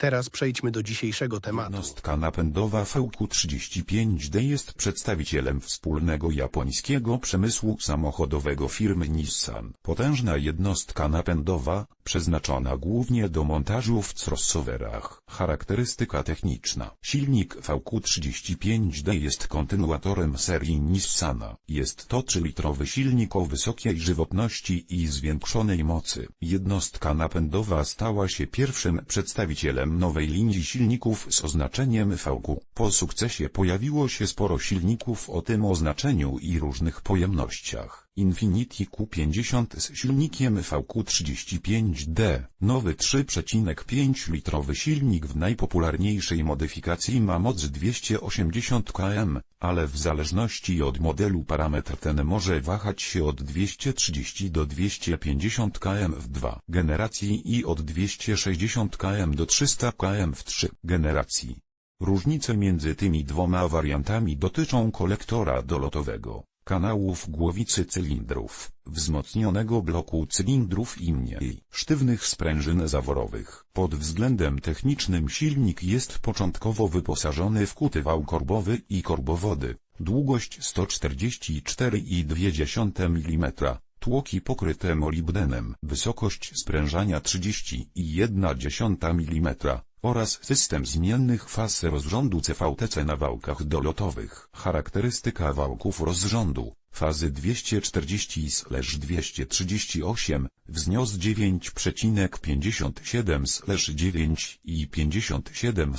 Teraz przejdźmy do dzisiejszego tematu. Jednostka napędowa VQ-35D jest przedstawicielem wspólnego japońskiego przemysłu samochodowego firmy Nissan. Potężna jednostka napędowa, przeznaczona głównie do montażu w crossoverach. Charakterystyka techniczna. Silnik VQ-35D jest kontynuatorem serii Nissana. Jest to 3-litrowy silnik o wysokiej żywotności i zwiększonej mocy. Jednostka napędowa stała się pierwszym przedstawicielem nowej linii silników z oznaczeniem VQ. Po sukcesie pojawiło się sporo silników o tym oznaczeniu i różnych pojemnościach. Infiniti Q50 z silnikiem VQ35D. Nowy 3,5-litrowy silnik w najpopularniejszej modyfikacji ma moc 280 km, ale w zależności od modelu parametr ten może wahać się od 230 do 250 km w 2 generacji i od 260 km do 300 km w 3 generacji. Różnice między tymi dwoma wariantami dotyczą kolektora dolotowego, kanałów głowicy cylindrów, wzmocnionego bloku cylindrów i mniej sztywnych sprężyn zaworowych. Pod względem technicznym silnik jest początkowo wyposażony w kuty wał korbowy i korbowody, długość 144,2 mm, tłoki pokryte molibdenem, wysokość sprężania 30,1 mm oraz system zmiennych faz rozrządu CVTC na wałkach dolotowych. Charakterystyka wałków rozrządu fazy 240-238 wznios 9,57/9 i 57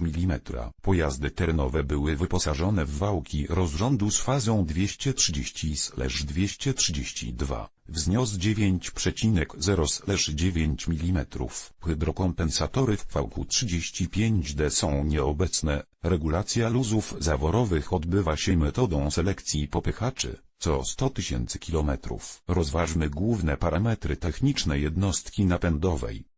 mm. Pojazdy terenowe były wyposażone w wałki rozrządu z fazą 230-232 wznios 9,0/9 mm. Hydrokompensatory w VQ35D są nieobecne. Regulacja luzów zaworowych odbywa się metodą selekcji popychaczy, co 100 tysięcy kilometrów. Rozważmy główne parametry techniczne jednostki napędowej.